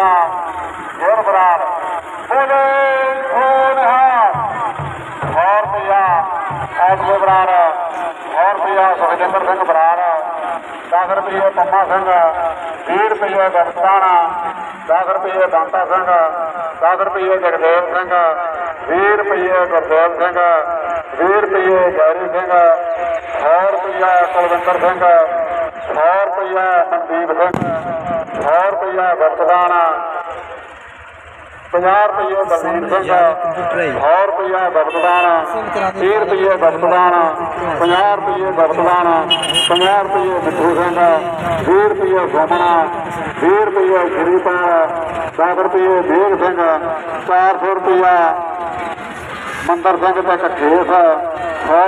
اور اور برار برار برار بولے دیر دانتا جگدیو سنگھ بھی روپیے گردیو بھی روپیے گیری روپیہ کلوندر ہوئی ہے چار سو روپیہ مندر تک کھیت سو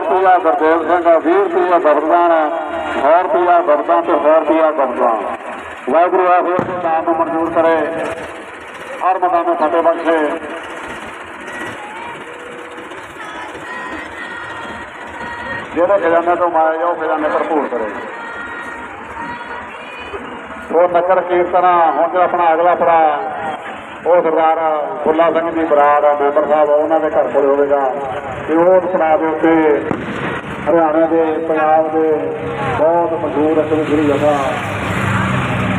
روپیہ برتے روپیہ درد دان سو روپیہ بردان تو سو روپیہ بردان ਵਾਹਿਗੁਰੂ ਆਖੋ ਦੇ ਨਾਮ ਨੂੰ ਮਨਜ਼ੂਰ ਕਰੇ ਹਰ ਮਨਾਂ ਨੂੰ ਸਾਡੇ ਬਖਸ਼ੇ ਜਿਹੜੇ ਖਜ਼ਾਨਾ ਤੋਂ ਮਾਇਆ ਜਾਓ ਨੇ ਭਰਪੂਰ ਕਰੇ ਉਹ ਨਕਰ ਕੀਰਤਨਾ ਹੁਣ ਜਿਹੜਾ ਆਪਣਾ ਅਗਲਾ ਪੜਾ ਉਹ ਸਰਦਾਰ ਫੁੱਲਾ ਸਿੰਘ ਦੀ ਬਰਾਦ ਆ ਮੈਂਬਰ ਸਾਹਿਬ ਉਹਨਾਂ ਦੇ ਘਰ ਕੋਲ ਹੋਵੇਗਾ ਤੇ ਉਹ ਸੁਣਾ ਦੇ ਉੱਤੇ ਹਰਿਆਣਾ ਦੇ ਪੰਜਾਬ ਦੇ ਬਹੁਤ ਮਸ਼ਹੂਰ ਅਸਲ ਗੁਰੂ ਜਗਾ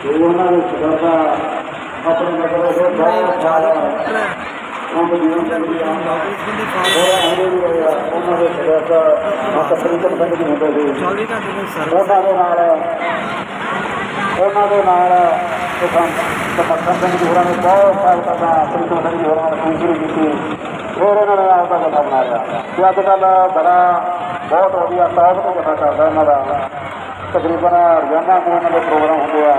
मस्तर समित्रा अॼकल दड़ा बहुत वॾी साधक कथा कर ਤਕਰੀਬਨ ਰੋਜ਼ਾਨਾ ਕੋਈ ਨਾ ਕੋਈ ਪ੍ਰੋਗਰਾਮ ਹੁੰਦੇ ਆ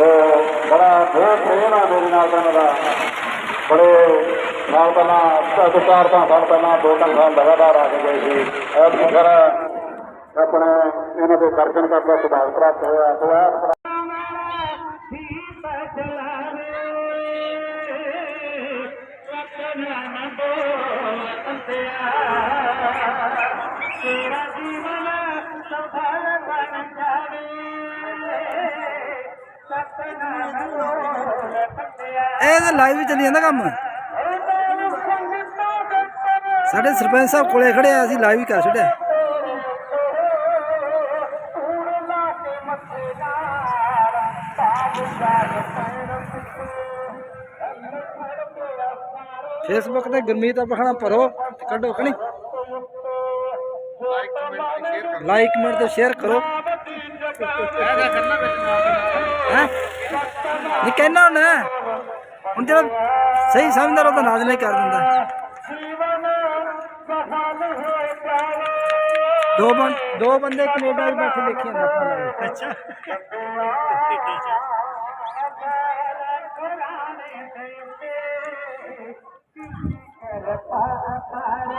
ਉਹ ਬੜਾ ਬਹੁਤ ਪ੍ਰੇਮ ਆ ਮੇਰੇ ਨਾਲ ਦਾ ਮੇਰਾ ਬੜੇ ਨਾਲ ਪਹਿਲਾਂ ਸਭ ਚਾਰ ਤਾਂ ਸਾਲ ਪਹਿਲਾਂ ਦੋ ਤਿੰਨ ਸਾਲ ਲਗਾਤਾਰ ਆ ਕੇ ਗਏ ਸੀ ਐਸ ਫਿਰ ਆਪਣੇ ਇਹਨਾਂ ਦੇ ਦਰਸ਼ਨ ਕਰਦਾ ਸੁਭਾਗ ਪ੍ਰਾਪਤ ਹੋਇਆ ਤੋਂ ਆ ਨਾ ਤੇ ਅੰਤਿਆ ਤੇਰਾ ਜੀਵਨ ਇਹ ਤਾਂ ਲਾਈਵ ਚੱਲੀ ਜਾਂਦਾ ਕੰਮ ਸਾਡੇ ਸਰਪੰਚ ਸਾਹਿਬ ਕੋਲੇ ਖੜੇ ਆ ਅਸੀਂ ਲਾਈਵ ਹੀ ਕਰ ਛੱਡਿਆ ਫੇਸਬੁੱਕ ਤੇ ਗੁਰਮੀਤ ਆਪਣਾ ਭਰੋ ਕੱਢੋ ਕਣੀ ਲਾਈਕ ਕਮੈਂਟ ਤੇ ਸ਼ੇਅਰ ਕਰੋ کہنا ہونا ہوں صحیح سمجھتا رہا تو ناز نہیں کر دینا دو بند دو بندے موٹر بھی بیٹھے دیکھے اچھا